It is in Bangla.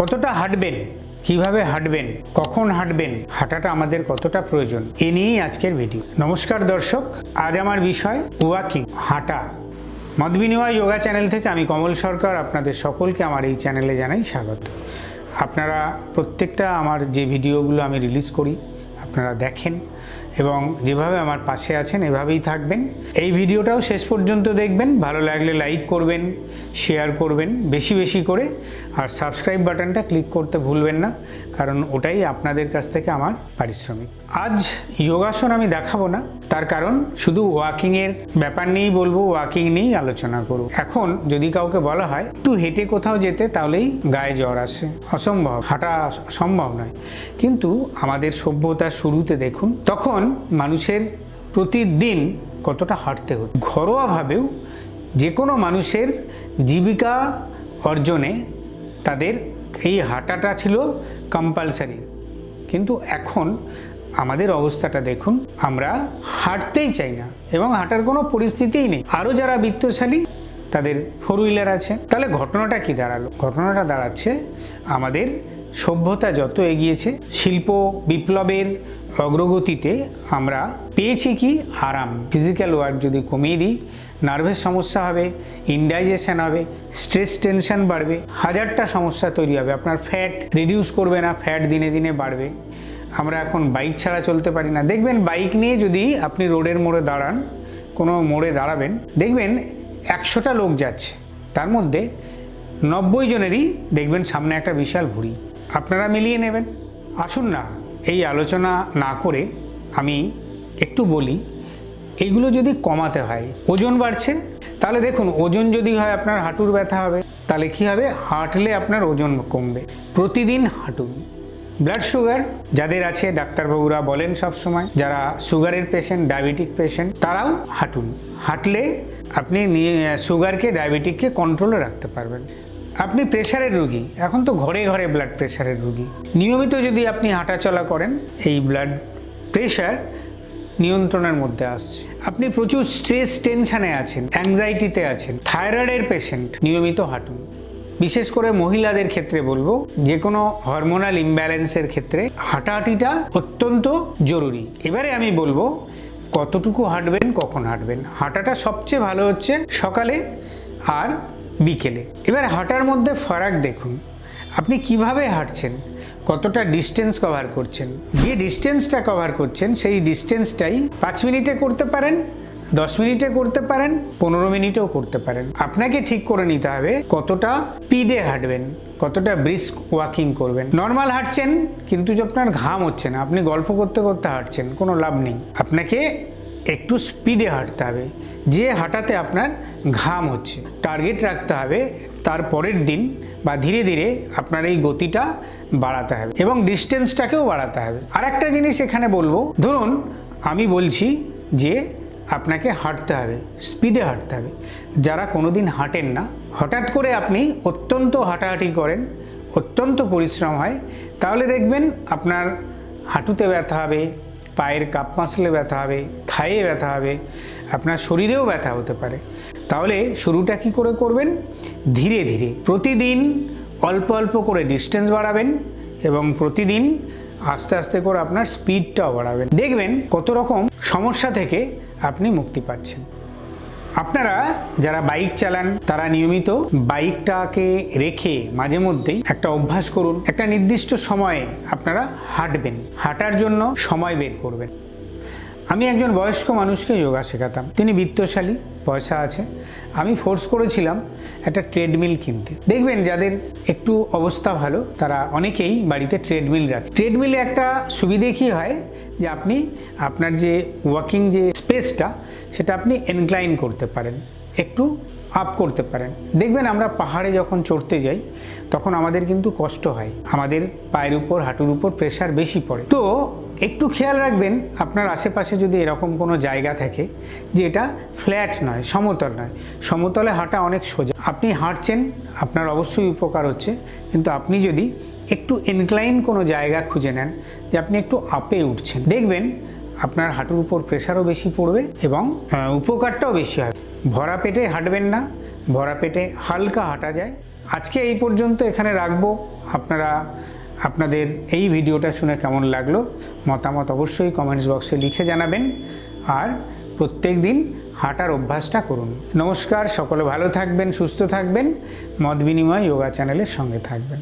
কতটা হাঁটবেন? কীভাবে হাঁটবেন? কখন হাঁটবেন? হাঁটাটা আমাদের কতটা প্রয়োজন? এ নিয়েই আজকের ভিডিও নমস্কার দর্শক, আজ আমার বিষয় ওয়াকিং, হাঁটা। মত বিনিময় যোগা চ্যানেল থেকে আমি কমল সরকার, আপনাদের সকলকে আমার এই চ্যানেলে জানাই স্বাগত। আপনারা প্রত্যেকটা আমার যে ভিডিওগুলো আমি রিলিজ করি আপনারা দেখেন এবং যেভাবে আমার পাশে আছেন এভাবেই থাকবেন। এই ভিডিওটাও শেষ পর্যন্ত দেখবেন। ভালো লাগলে লাইক করবেন শেয়ার করবেন, বেশি বেশি করে। আর সাবস্ক্রাইব বাটনটা ক্লিক করতে ভুলবেন না, কারণ ওটাই আপনাদের কাছ থেকে আমার পারিশ্রমিক। আজ যোগাসন আমি দেখাবো না, তার কারণ শুধু ওয়াকিংয়ের ব্যাপার নিয়েই বলব ওয়াকিং নিয়েই আলোচনা করব। এখন যদি কাউকে বলা হয়, একটু হেঁটে কোথাও যেতে, তাহলেই গায়ে জ্বর আসে। অসম্ভব, হাঁটা সম্ভব নয়। কিন্তু আমাদের সভ্যতার শুরুতে দেখুন, তখন মানুষের প্রতিদিন কতটা হাঁটতে হতো। ঘরোয়াভাবেও যে কোনো মানুষের জীবিকা অর্জনে তাদের এই হাঁটাটা ছিল কম্পালসারি কিন্তু এখন আমাদের অবস্থাটা দেখুন, আমরা হাঁটতেই চাই না এবং হাঁটার কোনো পরিস্থিতিই নেই। আরও যারা বিত্তশালী, তাদের ফোর হুইলার আছে। তাহলে ঘটনাটা কি দাঁড়াল? ঘটনাটা দাঁড়াচ্ছে, আমাদের সভ্যতা যত এগিয়েছে, শিল্প বিপ্লবের অগ্রগতিতে আমরা পেয়েছি কি আরাম। ফিজিক্যাল ওয়ার্ক যদি কমিয়ে দিই নার্ভের সমস্যা হবে ইনডাইজেশন হবে স্ট্রেস টেনশন বাড়বে, হাজারটা সমস্যা তৈরি হবে। আপনার ফ্যাট রিডিউস করবে না ফ্যাট দিনে দিনে বাড়বে। আমরা এখন বাইক ছাড়া চলতে পারি না। দেখবেন বাইক নিয়ে যদি আপনি রোডের মোড়ে দাঁড়ান, কোনো মোড়ে দাঁড়াবেন, দেখবেন একশোটা লোক যাচ্ছে। তার মধ্যে নব্বই জনেরই দেখবেন সামনে একটা বিশাল ভুঁড়ি। আপনারা মিলিয়ে নেবেন। আসুন না। এই আলোচনা না করে আমি একটু বলি, এগুলো যদি কমাতে হয়, ওজন বাড়ছে, তাহলে দেখুন, ওজন যদি হয় আপনার হাঁটুর ব্যথা হবে, তাহলে কী হবে? হাঁটলে আপনার ওজন কমবে। প্রতিদিন হাঁটুন। ব্লাড সুগার যাদের আছে, ডাক্তারবাবুরা বলেন সব সময় যারা সুগারের পেশেন্ট ডায়াবেটিক পেশেন্ট তারাও হাঁটুন। হাঁটলে আপনি সুগারকে ডায়াবেটিককে কন্ট্রোলে রাখতে পারবেন। আপনি প্রেশারের রুগী। এখন তো ঘরে ঘরে ব্লাড প্রেশারের রুগী। নিয়মিত যদি আপনি হাঁটাচলা করেন, এই ব্লাড প্রেশার নিয়ন্ত্রণের মধ্যে আসছে। আপনি প্রচুর স্ট্রেস টেনশানে আছেন অ্যাংজাইটিতে আছেন থাইরয়েডের পেশেন্ট নিয়মিত হাঁটুন। বিশেষ করে মহিলাদের ক্ষেত্রে বলব যে কোনো হরমোনাল ইমব্যালেন্সের ক্ষেত্রে হাঁটাহাঁটিটা অত্যন্ত জরুরি। এবারে আমি বলব, কতটুকু হাঁটবেন, কখন হাঁটবেন? হাঁটাটা সবচেয়ে ভালো হচ্ছে সকালে আর বিকেলে। এবার হাঁটার মধ্যে ফারাক দেখুন। আপনি কীভাবে হাঁটছেন? কতটা ডিস্টেন্স কভার করছেন? যে ডিস্টেন্সটা কভার করছেন, সেই ডিস্টেন্সটাই পাঁচ মিনিটে করতে পারেন, দশ মিনিটে করতে পারেন, পনেরো মিনিটেও করতে পারেন। আপনাকে ঠিক করে নিতে হবে কতটা স্পিডে হাঁটবেন, কতটা ব্রিস্ক ওয়াকিং করবেন। নর্মাল হাঁটছেন, কিন্তু যে আপনার ঘাম হচ্ছে না, আপনি গল্প করতে করতে হাঁটছেন, কোনো লাভ নেই। আপনাকে একটু স্পিডে হাঁটতে হবে। যে হাঁটাতে আপনার ঘাম হচ্ছে। টার্গেট রাখতে হবে। তার পরের দিন বা ধীরে ধীরে আপনার এই গতিটা বাড়াতে হবে এবং ডিস্টেন্সটাকেও বাড়াতে হবে। আর একটা জিনিস এখানে বলব। ধরুন, আমি বলছি যে আপনাকে হাঁটতে হবে স্পিডে হাঁটতে হবে। যারা কোনোদিন হাঁটেন না, হঠাৎ করে আপনি অত্যন্ত হাঁটাহাঁটি করেন, অত্যন্ত পরিশ্রম হয়, তাহলে দেখবেন আপনার হাঁটুতে ব্যথা হবে পায়ের কাপ মাসলে ব্যথা হবে, থায়ে ব্যথা হবে, আপনার শরীরেও ব্যথা হতে পারে। তাহলে শুরুটা কি করে করবেন? ধীরে ধীরে প্রতিদিন অল্প অল্প করে ডিস্টেন্স বাড়াবেন এবং প্রতিদিন আস্তে আস্তে করে আপনার স্পিডটাও বাড়াবেন। দেখবেন কত রকম সমস্যা থেকে আপনি মুক্তি পাচ্ছেন। আপনারা যারা বাইক চালান, তারা নিয়মিত বাইকটাকে রেখে মাঝে মধ্যেই একটা অভ্যাস করুন। একটা নির্দিষ্ট সময়ে আপনারা হাঁটবেন। হাঁটার জন্য সময় বের করবেন। আমি একজন বয়স্ক মানুষকে যোগা শেখাতাম। তিনি বিত্তশালী, পয়সা আছে। আমি ফোর্স করেছিলাম একটা ট্রেডমিল কিনতে। দেখবেন যাদের একটু অবস্থা ভালো, তারা অনেকেই বাড়িতে ট্রেডমিল রাখে। ট্রেডমিলে একটা সুবিধে কী হয়? যে আপনি আপনার যে ওয়াকিং যে স্পেসটা সেটা আপনি এনক্লাইন করতে পারেন, একটু আপ করতে পারেন। দেখবেন আমরা পাহাড়ে যখন চড়তে যাই, তখন আমাদের কিন্তু কষ্ট হয়। আমাদের পায়ের উপর, হাঁটুর উপর প্রেশার বেশি পড়ে। তো একটু খেয়াল রাখবেন, আপনার আশেপাশে যদি এরকম কোনো জায়গা থাকে যে এটা ফ্ল্যাট নয়, সমতল নয়। সমতলে হাঁটা অনেক সোজা। আপনি হাঁটছেন, আপনার অবশ্যই উপকার হচ্ছে, কিন্তু আপনি যদি একটু ইনক্লাইন কোনো জায়গা খুঁজে নেন, যে আপনি একটু আপে উঠছেন, দেখবেন আপনার হাঁটুর উপর প্রেশারও বেশি পড়বে এবং উপকারটাও বেশি হবে। ভরা পেটে হাঁটবেন না, ভরা পেটে হালকা হাঁটা যায়। আজকে এই পর্যন্ত এখানে রাখব। আপনারা আপনাদের এই ভিডিওটা শুনে কেমন লাগল মতামত অবশ্যই কমেন্টস বক্সে লিখে জানাবেন। আর প্রত্যেক দিন হাঁটার অভ্যাসটা করুন। নমস্কার, সকলে ভালো থাকবেন, সুস্থ থাকবেন। মত বিনিময় যোগা চ্যানেলের সঙ্গে থাকবেন।